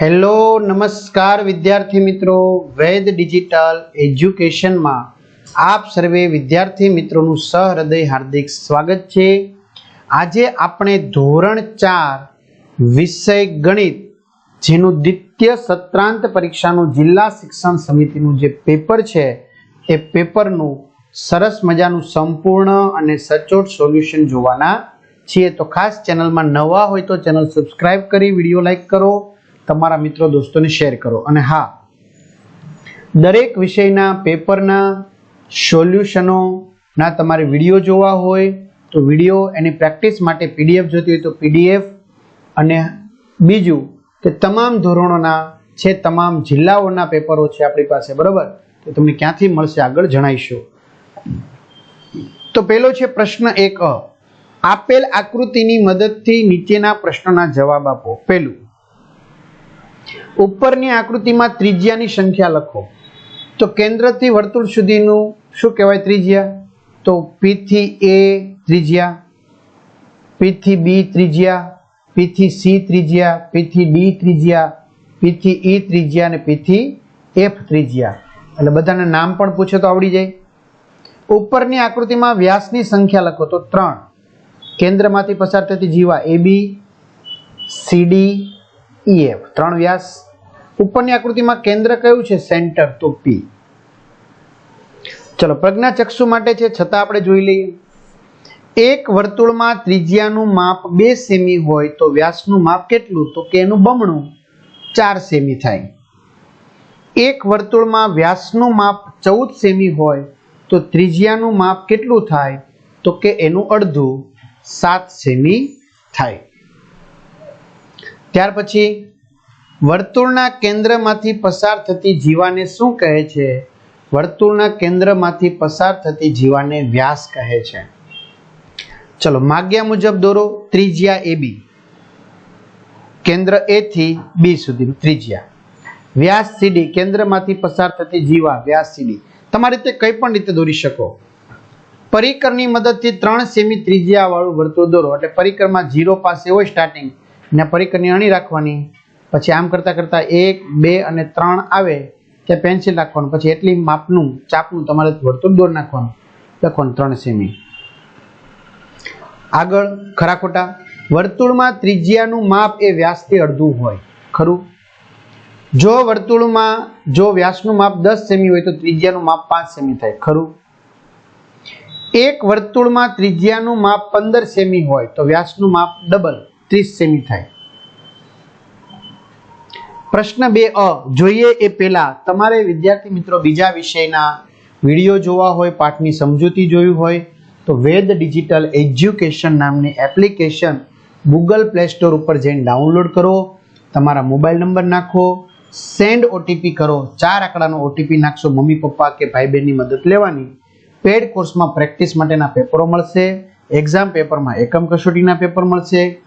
Hello, નમસ્કાર વિદ્યાર્થી મિત્રો. વેદ ડિજિટલ એજ્યુકેશનમાં આપ સર્વે વિદ્યાર્થી મિત્રોનું સહૃદય, હાર્દિક સ્વાગત છે. આજે આપણે ધોરણ ચાર વિષય ગણિત, જેનું દ્વિતીય સત્રાંત પરીક્ષાનું જિલ્લા શિક્ષણ સમિતિનું જે પેપર છે, એ પેપરનું સરસ મજાનું સંપૂર્ણ અને સચોટ સોલ્યુશન જોવાના છીએ. તો ખાસ ચેનલમાં નવા હોય તો ચેનલ સબસ્ક્રાઈબ કરી, વીડિયો લાઈક કરો. તમારા મિત્રો દોસ્તોને શેર કરો. અને હા, દરેક વિષયના પેપરના સોલ્યુશનોના તમારે વીડિયો જોવા હોય, તો વીડિયો એની પ્રેક્ટિસ માટે પીડીએફ જોતી હોય તો પીડીએફ. અને બીજું કે તમામ ધોરણોના છે તમામ જિલ્લાઓના પેપરો છે આપણી પાસે, બરાબર? તો તમને ક્યાંથી મળશે આગળ જણાવીશું. તો પેલો છે પ્રશ્ન એક આપેલ આકૃતિની મદદથી નીચેના પ્રશ્નોના જવાબ આપો. પેલું. ઉપરની આકૃતિમાં ત્રિજ્યાની સંખ્યા લખો. તો કેન્દ્રથી વર્તુળ સુધીનું શું કહેવાય ત્રિજ્યા? તો પી થી એ ત્રિજ્યા પી થી બી ત્રિજ્યા પી થી સી ત્રિજ્યા પી થી ડી ત્રિજ્યા પી થી ઈ ત્રિજ્યા અને પી થી એફ ત્રિજ્યા. એટલે બધાના નામ પણ પૂછે તો આવડી જાય. ઉપરની આકૃતિમાં વ્યાસની સંખ્યા લખો તો ત્રણ. કેન્દ્રમાંથી પસાર થતી જીવા એ બી સીડી ઈએફ ત્રણ વ્યાસ. ઉપરની આકૃતિમાં કેન્દ્ર કયું છે? સેન્ટર. તો પી ચલો, પ્રજ્ઞાચક્ષુ માટે છે, છતાં આપણે જોઈ લઈએ. એક વર્તુળમાં ત્રિજ્યાનું માપ બે સેમી હોય તો વ્યાસનું માપ કેટલું? તો કે એનું બમણું ચાર સેમી થાય. એક વર્તુળમાં વ્યાસનું માપ ચૌદ સેમી હોય તો ત્રિજ્યાનું માપ કેટલું થાય? તો કે એનું અડધું સાત સેમી થાય. ત્યાર પછી, વર્તુળના કેન્દ્રમાંથી પસાર થતી જીવાને શું કહે છે? વર્તુળના કેન્દ્રમાંથી પસાર થતી જીવાને વ્યાસ કહે છે. ચલો, માગ્યા મુજબ દોરો, ત્રિજ્યા એ બી. કેન્દ્ર એ થી બી સુધીનું ત્રિજ્યા. વ્યાસ સીડી કેન્દ્રમાંથી પસાર થતી જીવા, વ્યાસ સીડી તમારી રીતે કઈ પણ રીતે દોરી શકો. પરિકરની મદદથી ત્રણ સેમી ત્રિજ્યા વાળું વર્તુળ દોરો, એટલે પરિકરમાં જીરો પાસે હોય સ્ટાર્ટિંગ ને પરિકરની અણી રાખવાની. પછી આમ કરતાં કરતાં એક, બે અને ત્રણ આવે ત્યાં પેન્સિલ રાખવાનું પછી એટલી માપનું, ચાપનું તમારે વર્તુળ દોર નાખવાનું. લખવાનું ત્રણ સેમી આગળ ખરા ખોટા, વર્તુળમાં ત્રિજ્યાનું માપ એ વ્યાસથી અડધું હોય. ખરું? જો વર્તુળમાં, જો વ્યાસનું માપ દસ સેમી હોય તો ત્રિજ્યાનું માપ પાંચ સેમી થાય. ખરું? એક વર્તુળમાં ત્રિજ્યાનું માપ પંદર સેમી હોય તો વ્યાસનું માપ ડબલ ત્રીસ સેમી થાય. પ્રશ્ન બે અ, જોઈએ એ પહેલા, તમારે વિદ્યાર્થી મિત્રો બીજા વિષયના વીડિયો જોવા હોય, પાઠની સમજૂતી જોવી હોય, તો વેદ ડિજિટલ એજ્યુકેશન નામની એપ્લિકેશન ગૂગલ પ્લે સ્ટોર ઉપર જઈને ડાઉનલોડ કરો, તમારા મોબાઈલ નંબર નાખો, સેન્ડ ઓટીપી કરો, ચાર આંકડાનો ઓટીપી નાખશો, મમ્મી, પપ્પા કે ભાઈ બહેનની મદદ લેવાની. પેડ કોર્સમાં પ્રેક્ટિસ માટેના પેપરો મળશે, એક્ઝામ પેપરમાં એકમ કસોટીના પેપર મળશે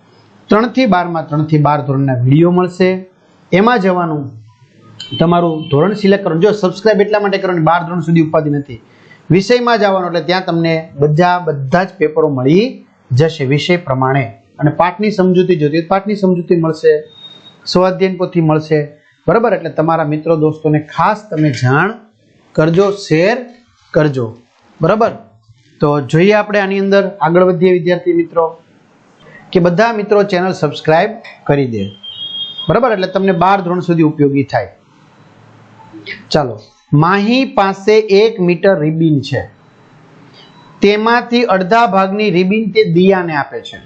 ત્રણથી બારમાં ત્રણથી બાર ધોરણના વીડિયો મળશે. એમાં જવાનું. તમારું ધોરણ સિલેક્ટ કરવાનું. જો સબસ્ક્રાઇબ એટલા માટે કરવાની બાર ધોરણ સુધી ઉપાધિ નથી. વિષયમાં જવાનું એટલે ત્યાં તમને બધા બધા જ પેપરો મળી જશે વિષય પ્રમાણે. અને પાઠની સમજૂતી જોતી પાઠની સમજૂતી મળશે. સ્વાધ્યાયન પોથી મળશે. બરાબર? એટલે તમારા મિત્રો, દોસ્તોને ખાસ તમે જાણ કરજો, શેર કરજો. બરાબર? તો જોઈએ આપણે આની અંદર આગળ વધીએ વિદ્યાર્થી મિત્રો. કે બધા મિત્રો ચેનલ સબસ્ક્રાઇબ કરી દે. બરાબર? એટલે તમને બાર ધોરણ સુધી ઉપયોગી થાય. ચાલો. માહી પાસે એક મીટર રિબિન છે. તેમાંથી અડધા ભાગની રિબિન તે દિયાને આપે છે.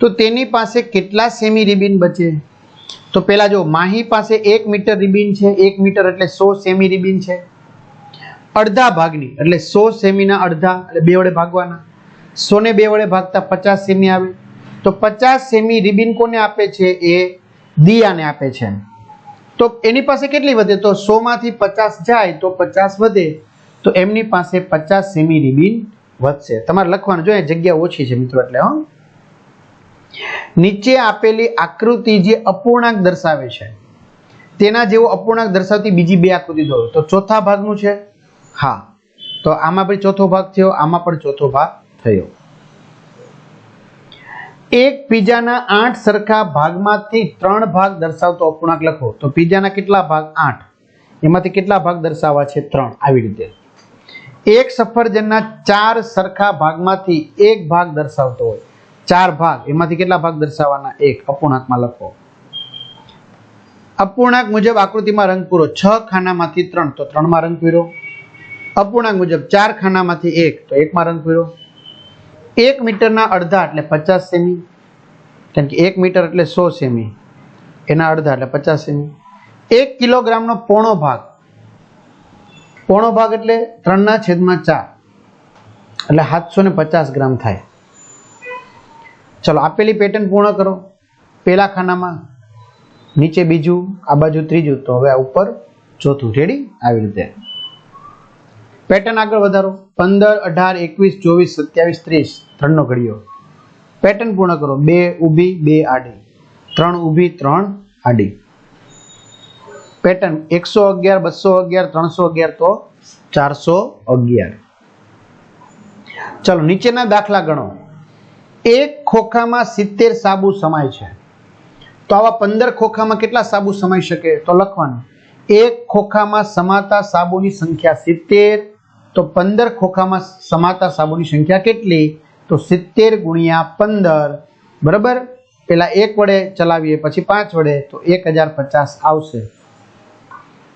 તો તેની પાસે કેટલા સેમી રિબિન બચે? તો પેલા જો, માહી પાસે એક મીટર રિબિન છે, એક મીટર એટલે સો સેમી રિબિન છે. અડધા ભાગની, એટલે સો સેમીના અડધા, એટલે બે વડે ભાગવાના. સોને બે વડે ભાગતા પચાસ સેમી આવે. તો પચાસ સેમી રિબિન કોને આપે છે? એ દિયાને આપે છે. તો એની પાસે કેટલી વધે? તો સો માંથી પચાસ જાય તો પચાસ વધે. તો એમની પાસે પચાસ સેમી રિબિન વધશે. તમારે લખવાનું જોઈએ, જગ્યા ઓછી છે મિત્રો એટલે, હો. નીચે આપેલી આકૃતિ જે અપૂર્ણાંક દર્શાવે છે, તેના જેવો અપૂર્ણાંક દર્શાવતી બીજી બે આકૃતિ દોરો. તો ચોથા ભાગનું છે? હા. તો આમાં પણ ચોથો ભાગ થયો, આમાં પણ ચોથો ભાગ થયો. એક પીજાના આઠ સરખા ભાગમાંથી ત્રણ ભાગ દર્શાવતો અપૂર્ણાંક લખો. તો પીજાના કેટલા ભાગ? આઠ. એમાંથી કેટલા ભાગ દર્શાવવા છે? ત્રણ. આવી રીતે. એક સફરજનના ચાર સરખા ભાગમાંથી એક ભાગ દર્શાવતો હોય. ચાર ભાગ. એમાંથી કેટલા ભાગ દર્શાવવાના? એક. અપૂર્ણાંકમાં લખો. અપૂર્ણાંક મુજબ આકૃતિમાં રંગ પૂરો. છ ખાનામાંથી ત્રણ. તો ત્રણમાં રંગ પૂરો. અપૂર્ણાંક મુજબ ચાર ખાનામાંથી એક. તો એકમાં રંગ પૂરો. એક મીટરના અડધા એટલે પચાસ સેમી. કેમ કે એક મીટર એટલે સો સેમી. એના અડધા એટલે પચાસ સેમી. એક કિલોગ્રામનો પોણો ભાગ. પોણો ભાગ એટલે ત્રણના છેદમાં ચાર. એટલે સાતસો ને પચાસ ગ્રામ થાય. ચલો, આપેલી પેટર્ન પૂર્ણ કરો. પેલા ખાનામાં, નીચે બીજું, આ બાજુ ત્રીજું. તો હવે આ ઉપર ચોથું. રેડી આવી રીતે. પેટર્ન આગળ વધારો. પંદર, અઢાર, એકવીસ, ચોવીસ, સત્યાવીસ, ત્રીસ. ત્રણનો ઘડિયો. પેટર્ન પૂર્ણ કરો. બે ઊભી, બે આડી. ત્રણ ઊભી, ત્રણ આડી. પેટર્ન એકસો અગિયાર, બસો અગિયાર, ત્રણસો અગિયાર, તો ચારસો અગિયાર. ચલો, નીચેના દાખલા ગણો. એક ખોખામાં સિત્તેર સાબુ સમાય છે. તો આવા પંદર ખોખામાં કેટલા સાબુ સમાઈ શકે? તો લખવાનું. એક ખોખામાં સમાતા સાબુની સંખ્યા સિત્તેર તો પંદર ખોખામાં સમાતા સાબુની સંખ્યા કેટલી? તો સિત્તેર ગુણ્યા પંદર. બરાબર? પેલા એક વડે ચલાવીએ, પછી પાંચ વડે, તો એક હજાર પચાસ આવશે.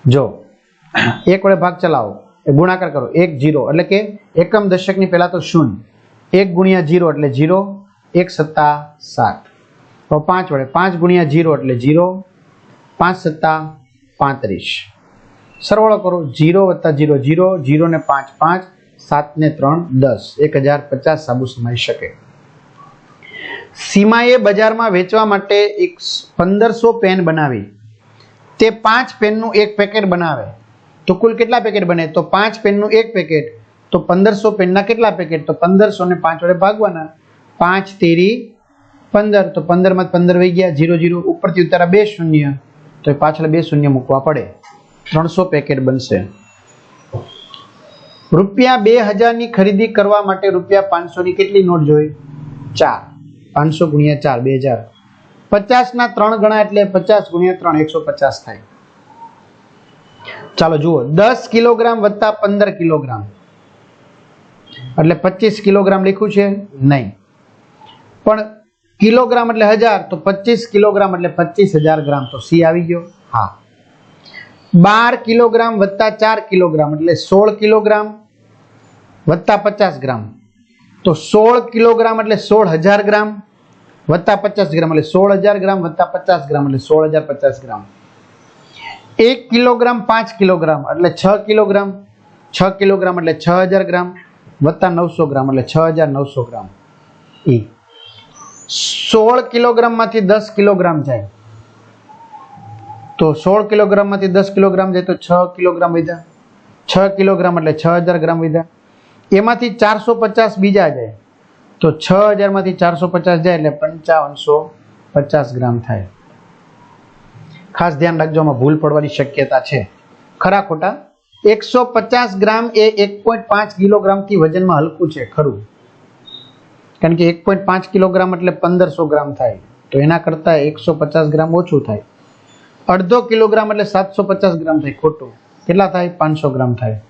જો, એક વડે ભાગ ચલાવો. ગુણાકાર કરો. એક જીરો. એટલે કે એકમ દશકની પહેલાં તો શૂન્ય. એક ગુણ્યા જીરો એટલે જીરો. એક સત્તા સાત. તો પાંચ વડે. પાંચ ગુણ્યા જીરો એટલે જીરો. પાંચ સત્તા પાંત્રીસ. સરવાળો કરો જીરો વત્તા જીરો જીરો ને પાંચ પાંચ, સાત ને ત્રણ દસ. એક હજાર પચાસ સાબુ સમાઈ શકે. સીમાએ બજારમાં વેચવા માટે એક પંદરસો પેન બનાવી. તે પાંચ પેનનું એક પેકેટ બનાવે. તો કુલ કેટલા પેકેટ બને? તો પાંચ પેનનું એક પેકેટ, તો પંદરસો પેનના કેટલા પેકેટ? તો પંદરસો ને પાંચ વડે ભાગવાના. પાંચ તેરી પંદર, તો પંદરમાં પંદર વહી ગયા જીરો જીરો ઉપરથી ઉતારા બે શૂન્ય. તો પાછળ બે શૂન્ય મૂકવા પડે. ત્રણસો પેકેટ બનશે. રૂપિયા બે હજારની ખરીદી કરવા માટે રૂપિયા પાંચસોની કેટલી નોટ જોઈ? ચાર. પાંચસો ગુણ્યા ચાર, બે હજાર. પચાસના ત્રણ ગણા એટલે પચાસ ગુણ્યા ત્રણ, એકસો પચાસ થાય. ચાલો જુઓ. દસ કિલોગ્રામ વત્તા પંદર કિલોગ્રામ. એટલે પચીસ કિલોગ્રામ લખ્યું છે? નહીં. પણ કિલોગ્રામ એટલે હજાર, તો પચીસ કિલોગ્રામ એટલે પચીસ હજાર ગ્રામ. તો સી આવી ગયો? હા. બાર કિલોગ્રામ વત્તા ચાર કિલોગ્રામ એટલે સોળ કિલોગ્રામ વત્તા પચાસ ગ્રામ. તો સોળ કિલોગ્રામ એટલે સોળ હજાર ગ્રામ, વત્તા પચાસ ગ્રામ એટલે સોળ હજાર ગ્રામ, વત્તા પચાસ ગ્રામ એટલે સોળ હજાર પચાસ ગ્રામ. એક કિલોગ્રામ પાંચ કિલોગ્રામ એટલે છ કિલોગ્રામ છ કિલોગ્રામ એટલે છ હજાર ગ્રામ, વત્તા નવસો ગ્રામ એટલે છ હજાર નવસો ગ્રામ. ઈ. સોળ કિલોગ્રામમાંથી દસ કિલોગ્રામ જાય. તો સોળ કિલોગ્રામમાંથી દસ કિલોગ્રામ જાય તો છ કિલોગ્રામ વધ્યા છ કિલોગ્રામ એટલે છ હજાર ગ્રામ વધ્યા એમાંથી ચારસો પચાસ બીજા જાય. તો છ હજારમાંથી ચારસો પચાસ જાય એટલે પંચાવનસો પચાસ ગ્રામ થાય. ખાસ ધ્યાન રાખજો, આમાં ભૂલ પડવાની શક્યતા છે. ખરા ખોટા? એકસો પચાસ ગ્રામ એ એક પોઈન્ટ પાંચ કિલોગ્રામથી વજનમાં હલકું છે, ખરું. કારણ કે એક પોઈન્ટ પાંચ કિલોગ્રામ એટલે પંદરસો ગ્રામ થાય. તો એના કરતાં એકસો પચાસ ગ્રામ ઓછું થાય. અડધો કિલોગ્રામ એટલે સાતસો પચાસ ગ્રામ થાય, ખોટું. કેટલા થાય? પાંચસો ગ્રામ થાય.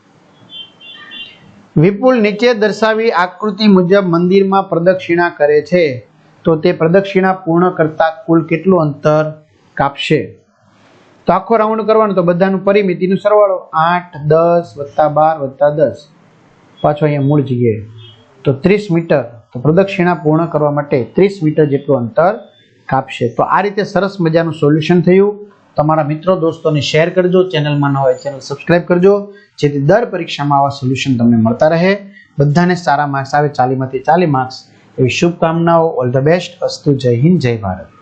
વિપુલ નીચે દર્શાવી આકૃતિ મુજબ મંદિરમાં પ્રદક્ષિણા કરે છે. તો તે પ્રદક્ષિણા પૂર્ણ કરતા કુલ કેટલું અંતર કાપશે? તો આખો રાઉન્ડ કરવાનો, તો બધાનું પરિમિતિનું સરવાળો. આઠ, દસ, વત્તા બાર, વત્તા દસ. પાછો અહીંયા મૂળ જગ્યાએ. તો ત્રીસ મીટર. તો પ્રદક્ષિણા પૂર્ણ કરવા માટે ત્રીસ મીટર જેટલું અંતર કાપશે. તો આ રીતે સરસ મજાનું સોલ્યુશન થયું. તમારા મિત્રો, દોસ્તોને શેર કરજો ચેનલમાં ન હોય ચેનલ સબસ્ક્રાઇબ કરજો, જેથી દર પરીક્ષામાં આવા સોલ્યુશન તમને મળતા રહે. બધાને સારા માર્ક્સ આવે, ચાલીમાંથી ચાલી માર્ક્સ એવી શુભકામનાઓ ઓલ ધ બેસ્ટ અસ્તુ, જય હિન્દ, જય ભારત.